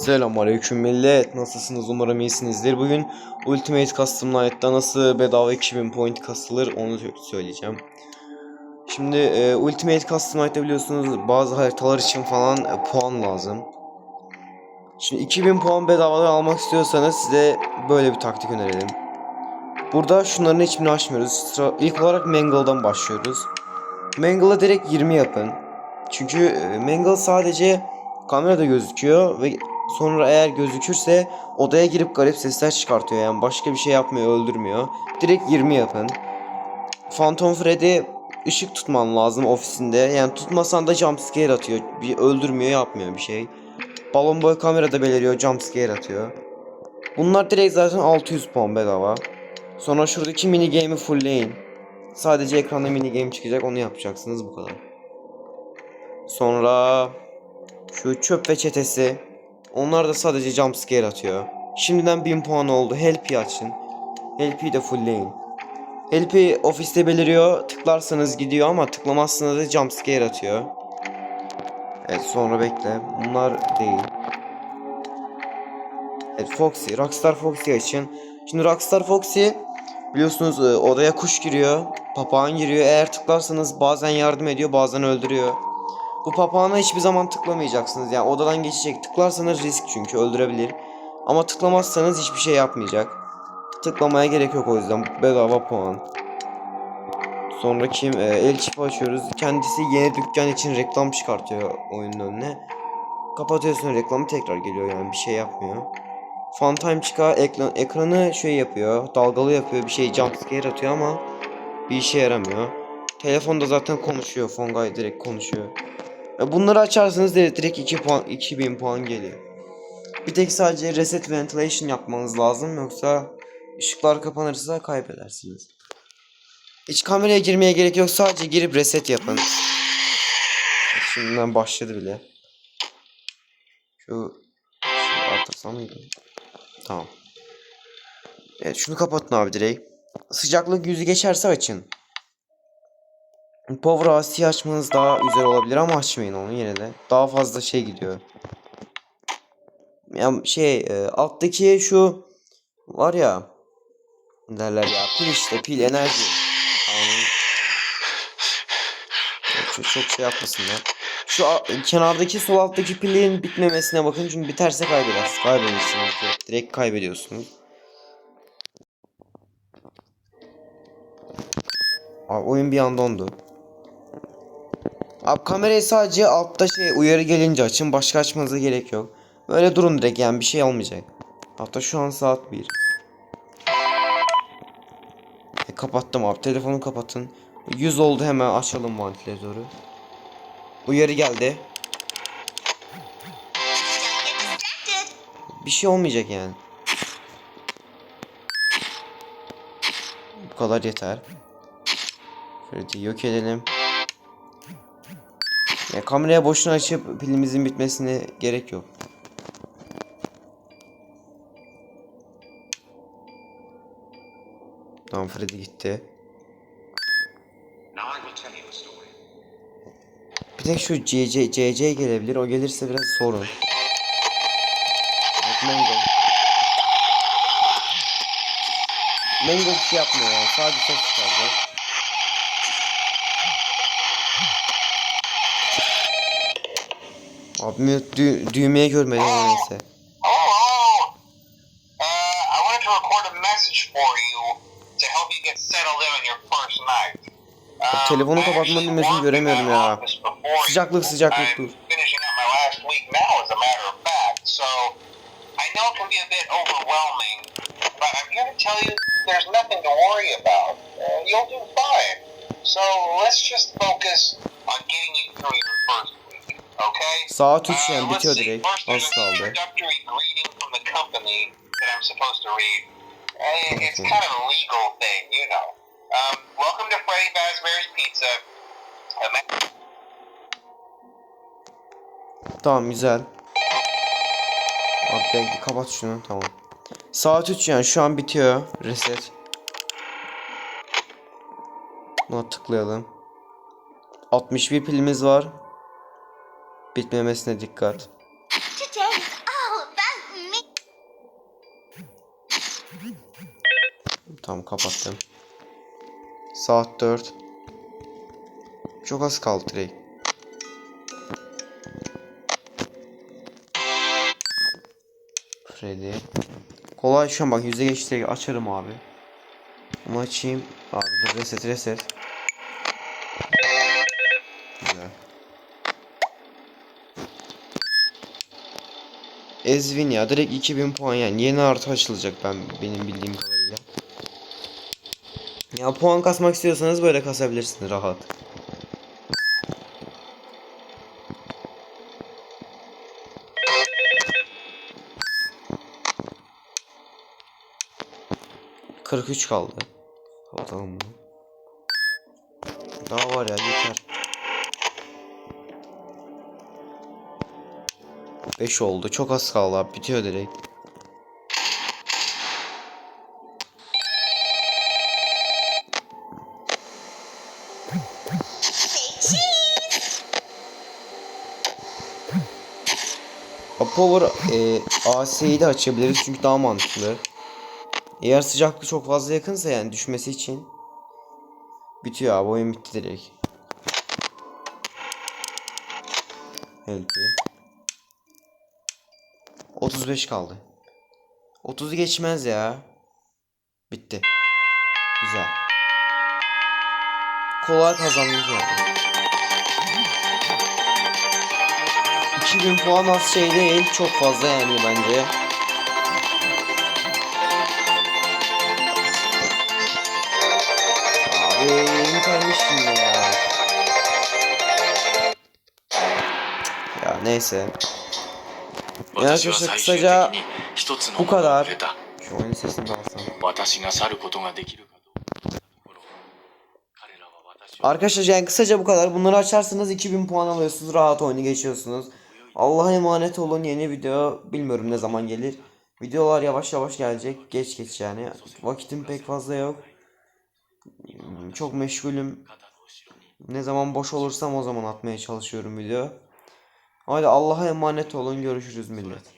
Selamünaleyküm millet. Nasılsınız? Umarım iyisinizdir. Bugün Ultimate Custom Night'ta nasıl bedava 2000 point kasılır onu söyleyeceğim. Şimdi e, Ultimate Custom Night'ta biliyorsunuz bazı haritalar için falan e, puan lazım. Şimdi 2000 puan bedavadan almak istiyorsanız size böyle bir taktik önerelim. Burada şunların hiçbirini açmıyoruz. Sıra, ilk olarak Mangle'dan başlıyoruz. Mangle'a direkt 20 yapın. Çünkü e, Mangle sadece kamerada gözüküyor ve sonra eğer gözükürse odaya girip garip sesler çıkartıyor yani başka bir şey yapmıyor öldürmüyor. Direkt 20 yapın. Phantom Freddy ışık tutman lazım ofisinde. Yani tutmasan da jumpscare atıyor. Bir öldürmüyor yapmıyor bir şey. Balon boy kamerada beliriyor jumpscare atıyor. Bunlar direkt zaten 600 puan bedava. Sonra şuradaki mini game'i fullleyin. Sadece ekranda mini game çıkacak onu yapacaksınız bu kadar. Sonra şu çöp ve çetesi. Onlar da sadece jumpscare atıyor. Şimdiden 1000 puan oldu. Help'i açın. Help'i de fullleyin. Help'i ofiste beliriyor. Tıklarsanız gidiyor ama tıklamazsanız da jumpscare atıyor. Evet sonra bekle. Bunlar değil. Evet Foxy. Rockstar Foxy açın. Şimdi Rockstar Foxy biliyorsunuz e, odaya kuş giriyor. Papağan giriyor. Eğer tıklarsanız bazen yardım ediyor bazen öldürüyor. Bu papağana hiçbir zaman tıklamayacaksınız. Yani odadan geçecek. Tıklarsanız risk çünkü öldürebilir. Ama tıklamazsanız hiçbir şey yapmayacak. Tıklamaya gerek yok o yüzden. Bedava puan. Sonra kim? Ee, el çipi açıyoruz. Kendisi yeni dükkan için reklam çıkartıyor oyunun önüne. Kapatıyorsun reklamı tekrar geliyor yani bir şey yapmıyor. Funtime çıkar ekran, ekranı şey yapıyor. Dalgalı yapıyor. Bir şey jumpscare atıyor ama bir işe yaramıyor. Telefonda zaten konuşuyor. Fongay direkt konuşuyor. E, Bunları açarsanız direkt, direkt 2 puan 2000 puan geliyor. Bir tek sadece reset ventilation yapmanız lazım yoksa ışıklar kapanırsa kaybedersiniz. Hiç kameraya girmeye gerek yok sadece girip reset yapın. Şimdiden başladı bile. Şu, şu artırsam mıydı? Tamam. Evet şunu kapatın abi direkt. Sıcaklık yüzü geçerse açın. Power AC açmanız daha güzel olabilir ama açmayın onu yine de. Daha fazla şey gidiyor. Ya şey e, alttaki şu var ya derler ya pil işte pil enerji. Çok, çok şey yapmasınlar. Şu a- kenardaki sol alttaki pilin bitmemesine bakın çünkü biterse kaybedersiniz. Direkt. Direkt kaybediyorsunuz. Abi oyun bir anda dondu. Abi kamerayı sadece altta şey uyarı gelince açın. Başka açmanıza gerek yok. Böyle durun direkt yani bir şey olmayacak. Hatta şu an saat 1. E, kapattım abi. Telefonu kapatın. 100 oldu hemen açalım vantilatörü. Uyarı geldi. Bir şey olmayacak yani. Bu kadar yeter. Freddy'yi yok edelim. Ya kameraya boşuna açıp pilimizin bitmesine gerek yok. Tamam Freddy gitti. Bir tek şu CC, CC gelebilir. O gelirse biraz sorun. Evet, Mangle. Mangle bir şey yapmıyor yani. Sadece ses çıkardı. Oh, oh. Uh, I wanted to record a message for you to help you get settled in on your first night. Bak, telefonu kapatmanın mesajını göremiyorum ya. Sıcaklık sıcaklık dur. There's nothing to worry about. Uh, you'll do fine. So let's just focus on getting you through your first Saat 3 Uh, yani bitiyor direkt. Az kaldı. introductory greeting from the company that I'm supposed to read. It's Okay. kind of a legal thing, you know. Um, welcome to Freddy Fazbear's Pizza. Ma- Tamam güzel. Abi bekle kapat şunu tamam. Saat 3 yani şu an bitiyor. Reset. Buna tıklayalım. 61 pilimiz var. Bitmemesine dikkat. Tamam kapattım. Saat 4. Çok az kaldı direkt. Freddy. Kolay şu an bak yüzde geçti açarım abi. Ama açayım. Abi reset reset. Ezvin ya direkt 2000 puan yani yeni artı açılacak ben benim bildiğim kadarıyla. Ya puan kasmak istiyorsanız böyle kasabilirsiniz rahat. Kırk üç kaldı. Kapatalım bunu. Daha var ya yeter. 5 oldu. Çok az kaldı abi. Bitiyor direkt. Power e, AS'yi de açabiliriz çünkü daha mantıklı. Eğer sıcaklık çok fazla yakınsa yani düşmesi için bitiyor abi oyun bitti direkt. LP. 35 kaldı. 30'u geçmez ya. Bitti. Güzel. Kolay kazandık yani. 2000 puan az şey değil. Çok fazla yani bence. Abi yeni kardeşim ya. Ya neyse. Yani arkadaşlar kısaca bu kadar. Şu. Arkadaşlar yani kısaca bu kadar. Bunları açarsanız 2000 puan alıyorsunuz. Rahat oyunu geçiyorsunuz. Allah'a emanet olun. Yeni video bilmiyorum ne zaman gelir. Videolar yavaş yavaş gelecek. Geç geç yani. Vakitim pek fazla yok. Çok meşgulüm. Ne zaman boş olursam o zaman atmaya çalışıyorum video. Hadi Allah'a emanet olun. Görüşürüz millet.